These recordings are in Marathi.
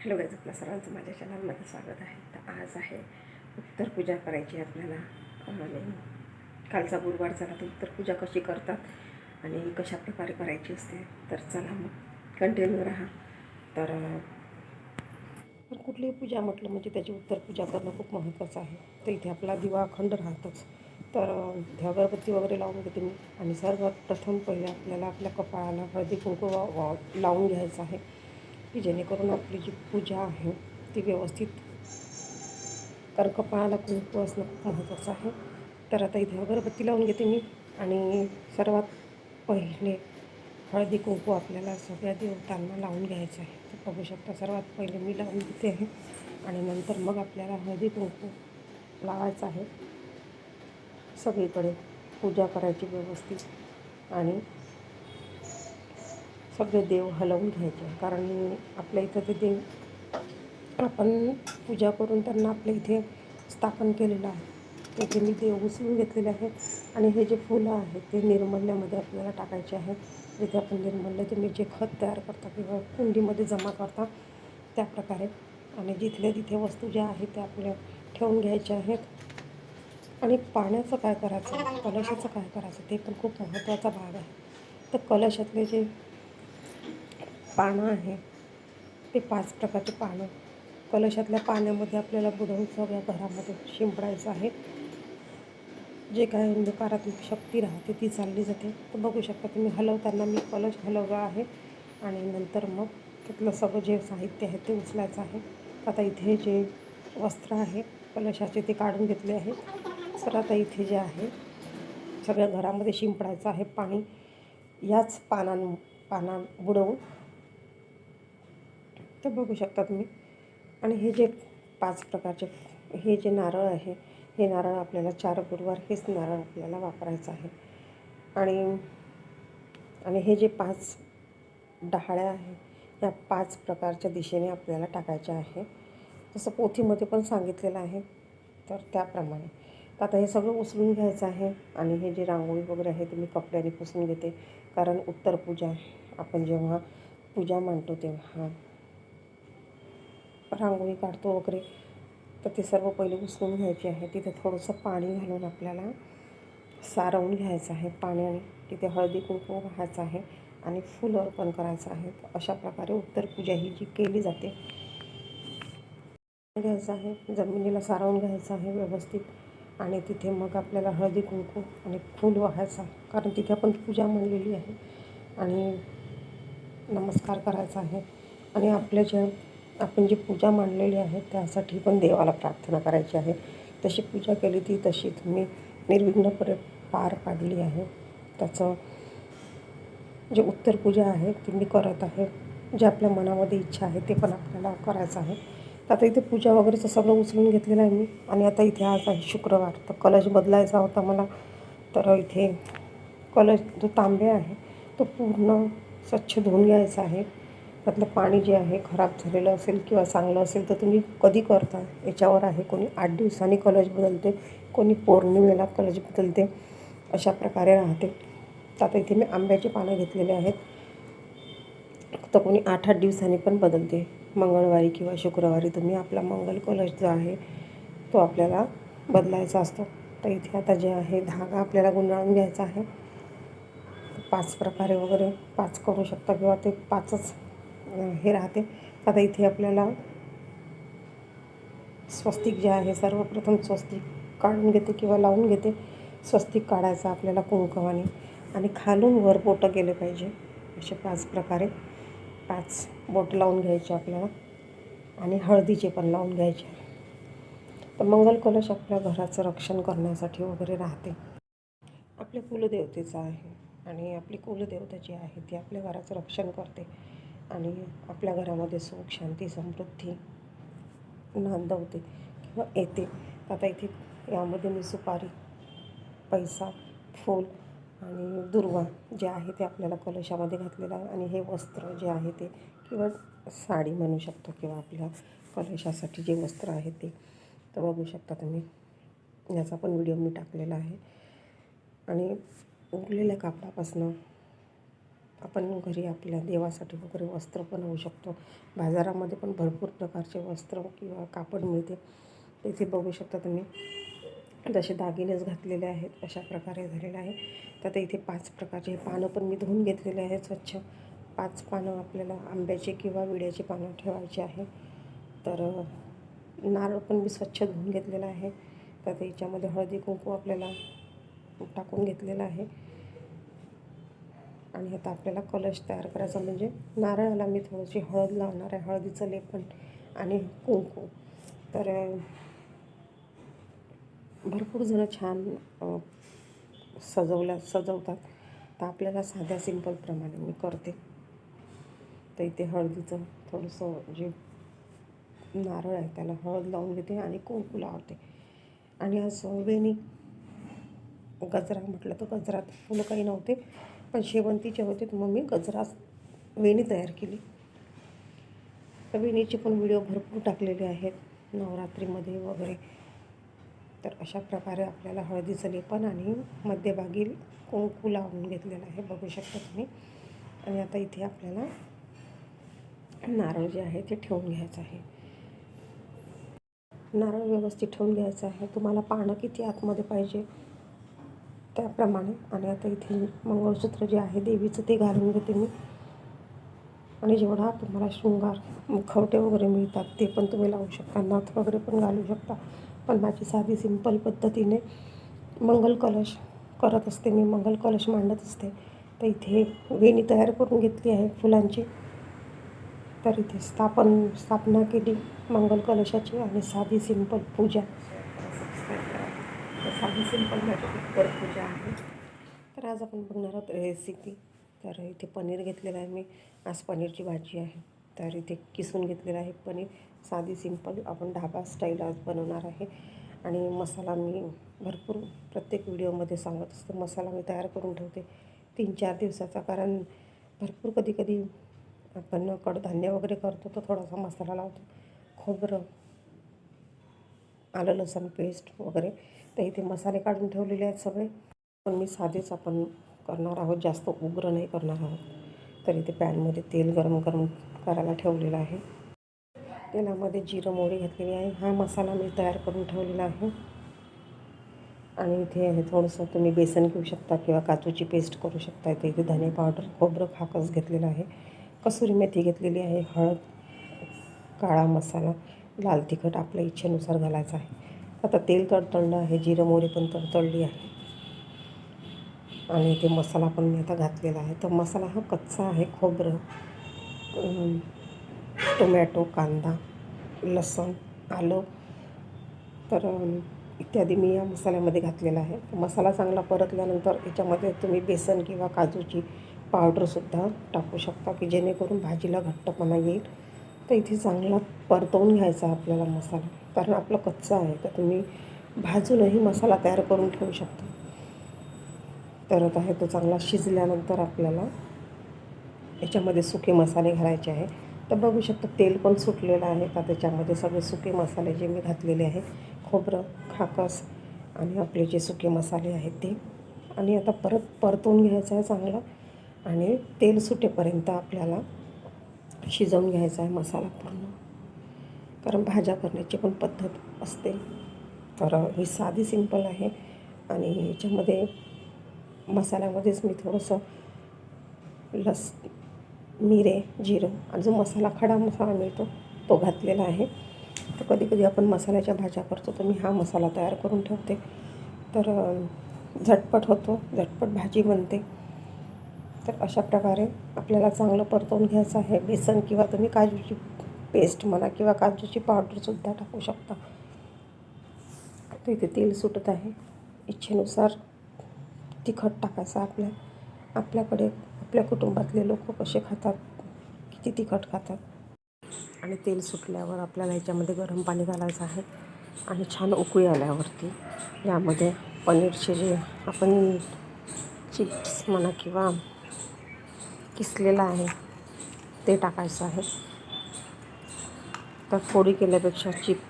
हॅलो गाईज आपल्या सर्वांचं माझ्या चॅनलमध्ये स्वागत आहे. तर आज आहे उत्तर पूजा करायची आहे आपल्याला. आणि कालचा गुरुवार झाला तर उत्तर पूजा कशी करतात आणि कशा प्रकारे करायची असते तर चला मग कंटिन्यू राहा. तर कुठलीही पूजा म्हटलं म्हणजे त्याची उत्तर पूजा करणं खूप महत्त्वाचं आहे. तर इथे आपला दिवा अखंड राहतोच. तर इथे अगरबत्ती वगैरे लावून घेते मी. आणि सर्वात प्रथम पहिले आपल्याला आपल्या कपाळाला हळदी कुंकू लावून घ्यायचं आहे. की जेणेकरून आपली जी पूजा आहे ती व्यवस्थित कारण कपाळाला कुंकू असणं खूप महत्त्वाचं आहे तर आता इथे अगरबत्ती लावून घेते मी. आणि सर्वात पहिले हळदी कुंकू आपल्याला सगळ्या देवतांना लावून घ्यायचं आहे. तर बघू शकता सर्वात पहिले मी लावून घेते आहे आणि नंतर मग आपल्याला हळदी कुंकू लावायचं आहे. सगळीकडे पूजा करायची व्यवस्थित. आणि सगळे देव हलवून घ्यायचे. कारण आपल्या इथं ते देव आपण पूजा करून त्यांना आपल्या इथे स्थापन केलेलं आहे. त्याचे मी देव उचलून घेतलेले आहेत. आणि हे जे फुलं आहेत ते निर्मल्यामध्ये आपल्याला टाकायचे आहेत. जिथे आपण निर्मल्य तुम्ही जे खत तयार करता किंवा कुंडीमध्ये जमा करता त्या प्रकारे. आणि जिथल्या तिथे वस्तू ज्या आहेत त्या आपल्या ठेवून घ्यायच्या आहेत. आणि पाण्याचं काय करायचं कलशाचं काय करायचं ते पण खूप महत्त्वाचा भाग आहे. तर कलशातले जे पानं आहे. ते पाच प्रकारचे पानं. कलशातल्या पाण्यामध्ये आपल्याला बुडवून सगळ्या घरामध्ये शिंपडायचं आहे. जे काय नकारात्मक शक्ती राहते ती चालली जाते. तर बघू शकता तुम्ही हलवताना मी कलश हलवला आहे. आणि नंतर मग त्यातलं सगळं जे साहित्य आहे ते उचलायचं आहे. आता इथे जे वस्त्र आहे कलशाचे ते काढून घेतले आहे. तर आता इथे जे आहे सगळ्या घरामध्ये शिंपडायचं आहे पाणी. याच पानां पानां बुडवून तर बघू शकता तुम्ही आणि हे जे पाच प्रकारचे हे जे नारळ आहे हे नारळ आपल्याला चार गुरुवार हेच नारळ आपल्याला वापरायचं आहे. आणि आणि हे जे पाच डहाळ्या आहे या पाच प्रकारच्या दिशेने आपल्याला टाकायच्या आहे. जसं पोथीमध्ये पण सांगितलेलं आहे तर त्याप्रमाणे. तर आता हे सगळं उचलून घ्यायचं आहे आणि हे जे रांगोळी वगैरे आहे ते मी कपड्याने पुसून घेते. कारण उत्तर पूजा आपण जेव्हा पूजा मांडतो तेव्हा रांगोळी काढतो वगैरे. तर ते सर्व पहिले उचलून घ्यायचे आहे. तिथे थोडंसं पाणी घालून आपल्याला सारवून घ्यायचं आहे. पाण्याने तिथे हळदी कुंकू व्हायचं आहे आणि फुलं अर्पण करायचं आहे अशा प्रकारे उत्तर पूजा ही जी केली जाते. घ्यायचं आहे. जमिनीला सारवून घ्यायचं आहे व्यवस्थित. आणि तिथे मग आपल्याला हळदी कुंकू आणि फूल वाहायचं कारण तिथे आपण पूजा म्हणलेली आहे. आणि नमस्कार करायचा आहे. आणि आपल्या ज्या आपण जी पूजा मांडलेली आहे त्यासाठी पण देवाला प्रार्थना करायची आहे. तशी पूजा केली ती तशी तुम्ही निर्विघ्नपणे पार पाडली आहे. त्याचं जे उत्तर पूजा आहे ती मी करत आहे जे आपल्या मनामध्ये इच्छा आहे ते पण आपल्याला करायचं आहे. तर आता इथे पूजा वगैरेचं सगळं उचलून घेतलेलं आहे मी. आणि आता इथे आज आहे शुक्रवार. तर कलश बदलायचा होता मला. तर इथे कलश जो तांबे आहे तो पूर्ण स्वच्छ धुवून घ्यायचा आहे. त्यातलं पाणी जे आहे खराब झालेलं असेल किंवा चांगलं असेल तर तुम्ही कधी करता? याच्यावर आहे कोणी आठ दिवसांनी कलश बदलते कोणी पौर्णिमेला कलश बदलते अशा प्रकारे राहते. तर आता इथे मी आंब्याची पानं घेतलेले आहेत. तर कोणी आठ आठ दिवसांनी पण बदलते. मंगळवारी किंवा शुक्रवारी तुम्ही आपला मंगल कलश जो आहे तो आपल्याला बदलायचा असतो. तर इथे आता जे आहे धागा आपल्याला गुंडाळून घ्यायचा आहे. पाच प्रकारे वगैरे पाच करू शकता किंवा ते पाचच हे राहते. आता इथे आपल्याला स्वस्तिक जे आहे सर्वप्रथम स्वस्तिक काढून घेते किंवा लावून घेते. स्वस्तिक काढायचं आपल्याला कुंकवाने आणि खालून वर बोटं गेले पाहिजे. असे पाच प्रकारे पाच बोट लावून घ्यायचे आपल्याला. आणि हळदीचे पण लावून घ्यायचे. तर मंगल कलश आपल्या घराचं रक्षण करण्यासाठी वगैरे राहते. आपल्या कुलदेवतेचं आहे. आणि आपली कुलदेवता जी आहे ती आपल्या घराचं रक्षण करते. आणि आपल्या घरामध्ये सुख शांती समृद्धी नांदवते किंवा येते. आता इथे यामध्ये मी सुपारी पैसा फूल आणि दुर्वा जे आहे ते आपल्याला कलशामध्ये घातलेलं आहे आणि हे वस्त्र जे आहे ते किंवा साडी म्हणू शकतो किंवा आपल्या कलशासाठी जे वस्त्र आहे ते. तर बघू शकता तुम्ही याचा पण व्हिडिओ मी टाकलेला आहे. आणि उरलेल्या कापडापासनं आपण घरी आपल्या देवासाठी वगैरे वस्त्र बनवू शकतो. बाजारामध्ये पण भरपूर प्रकारचे वस्त्र किंवा कापड मिळते. इथे बघू शकता तुम्ही. जसे दागिनेच घातलेले आहेत अशा प्रकारे झालेलं आहे. तर आता इथे पाच प्रकारचे पानं पण मी धुवून घेतलेले आहेत स्वच्छ. पाच पानं आपल्याला आंब्याचे किंवा विड्याचे पानं ठेवायची आहे. तर नारळ पण मी स्वच्छ धुवून घेतलेला आहे. तर त्याच्यामध्ये याच्यामध्ये हळदी कुंकू आपल्याला टाकून घेतलेलं आहे. आणि आता आपल्याला कलश तयार करायचा म्हणजे नारळाला मी थोडीशी हळद लावणार आहे हळदीचं लेपन आणि कुंकू. तर भरपूर जणं छान सजवल्या सजवतात. तर आपल्याला साध्या सिंपलप्रमाणे मी करते. तर इथे हळदीचं थोडंसं जे नारळ आहे त्याला हळद लावून घेते आणि कुंकू लावते. आणि आज वेणी गजरा म्हटलं तर गजरात फुलं काही नव्हते. पण शेवंतीच्या होते तर मग मी गजरा वेणी तयार केली. तर वेणीचे पण व्हिडिओ भरपूर टाकलेले आहेत नवरात्रीमध्ये वगैरे. तर अशा प्रकारे आपल्याला हळदीचं लेपन आणि मध्यभागी कुंकू लावून घेतलेलं आहे बघू शकता तुम्ही. आणि आता इथे आपल्याला नारळ जे आहे ते ठेवून घ्यायचं आहे. नारळ व्यवस्थित ठेवून घ्यायचं आहे. तुम्हाला पानं किती आतमध्ये पाहिजे? त्याप्रमाणे. आणि आता इथे मंगळसूत्र जे आहे देवीचं ते घालून घेते मी. आणि जेवढा तुम्हाला शृंगार मुखवटे वगैरे मिळतात ते पण तुम्ही लावू शकता. नथ वगैरे पण घालू शकता. पण माझी साधी सिंपल पद्धतीने मंगल कलश करत असते मी. मंगल कलश मांडत असते. तर इथे वेणी तयार करून घेतली आहे फुलांची. तर इथे स्थापन स्थापना केली मंगल कलशाची आणि साधी सिंपल पूजा. साधी सिंपल माझी उत्तर पूजा आहे. तर आज आपण बघणार आहोत रेसिपी तर इथे पनीर घेतलेलं आहे मी. आज पनीरची भाजी आहे. तर इथे किसून घेतलेलं आहे पनीर. साधी सिंपल आपण ढाबा स्टाईल आज बनवणार आहे. आणि मसाला मी भरपूर प्रत्येक व्हिडिओमध्ये सांगत असते. मसाला मी तयार करून ठेवते. तीन चार दिवसाचा कारण भरपूर कधी कधी आपण कडधान्य वगैरे करतो तर थोडासा मसाला लावतो. खोबरं आलं लसण पेस्ट वगैरे. तर इथे मसाले काढून ठेवलेले आहेत सगळे. पण मी साधेच आपण करणार आहोत जास्त उग्र नाही करणार आहोत. तर इथे पॅनमध्ये तेल गरम गरम करायला ठेवलेलं आहे. तेलामध्ये जिरं मोहरी घातलेली आहे. हा मसाला मी तयार करून ठेवलेला आहे. आणि इथे आहे थोडंसं तुम्ही बेसन घेऊ शकता किंवा काजूची पेस्ट करू शकता. इथे इथे धने पावडर खोबरं खाकस घेतलेलं आहे. कसुरी मेथी घेतलेली आहे हळद काळा मसाला लाल तिखट आपल्या इच्छेनुसार घालायचं आहे. आता तेल तडतडलं आहे जिरं मोहरी पण तडतडली आहे. आणि इथे मसाला पण मी आता घातलेला आहे. तर मसाला हा कच्चा आहे खोबरं टोमॅटो कांदा लसूण आलं. तर इत्यादी मी या मसाल्यामध्ये घातलेला आहे. मसाला चांगला परतल्यानंतर याच्यामध्ये तुम्ही बेसन किंवा काजूची पावडरसुद्धा टाकू शकता की जेणेकरून भाजीला घट्टपणा येईल. तर इथे चांगला परतवून घ्यायचा आपल्याला मसाला. कारण आपला कच्चा आहे तर तुम्ही भाजूनही मसाला तयार करून ठेवू शकता. तर आहे तो चांगला शिजल्यानंतर आपल्याला याच्यामध्ये सुके मसाले घालायचे आहे. तर बघू शकता तेल पण सुटलेलं आहे का त्याच्यामध्ये सगळे सुके मसाले जे मी घातलेले आहे खोबरं खाकस आणि आपले जे सुके मसाले आहेत ते. आणि आता परत परतवून घ्यायचं आहे चांगलं. आणि तेल सुटेपर्यंत आपल्याला शिजवून घ्यायचा आहे मसाला पूर्ण. कारण भाज्या करण्याची पण पद्धत असते. तर ही साधी सिंपल आहे. आणि याच्यामध्ये मसाल्यामध्येच मी थोडंसं लस मिरे जिरं आणि जो मसाला खडा मसाला मिळतो तो घातलेला आहे. तर कधी कधी आपण मसाल्याच्या भाज्या करतो तर मी हा मसाला तयार करून ठेवते. तर झटपट होतो झटपट भाजी बनते. तर अशा प्रकारे आपल्याला चांगलं परतवून घ्यायचं आहे. बेसन किंवा तुम्ही काजूची पेस्ट म्हणा किंवा काजूची पावडरसुद्धा टाकू शकता. तर इथे तेल सुटत आहे. इच्छेनुसार तिखट टाकायचं आपल्या आपल्याकडे आपल्या कुटुंबातले लोक कसे खातात किती तिखट खातात. आणि तेल सुटल्यावर आपल्याला ह्याच्यामध्ये गरम पाणी घालायचं आहे. आणि छान उकळी आल्यावरती यामध्ये पनीरचे जे आपण चिप्स म्हणा किंवा किसलेलं आहे ते टाकायचं आहे. तर फोडी केल्यापेक्षा चिप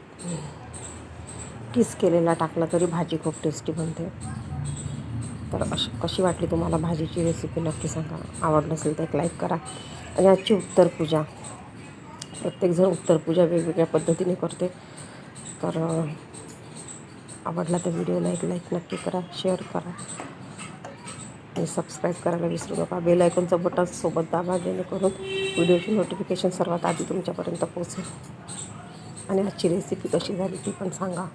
किस केलेला टाकला तरी भाजी खूप टेस्टी बनते. तर अशी कशी वाटली तुम्हाला भाजीची रेसिपी नक्की सांगा. आवडलं असेल तर एक लाईक करा. आणि आजची उत्तर पूजा. प्रत्येकजण उत्तर पूजा वेगवेगळ्या पद्धतीने करते. तर आवडला तर व्हिडिओला एक लाईक नक्की करा शेअर करा. आणि सबस्क्राईब करायला विसरू नका. बेल आयकॉनचं बटन सोबत दाबा जेणेकरून व्हिडिओची नोटिफिकेशन सर्वात आधी तुमच्यापर्यंत पोचेल आणि आजची रेसिपी कशी झाली ती पण सांगा.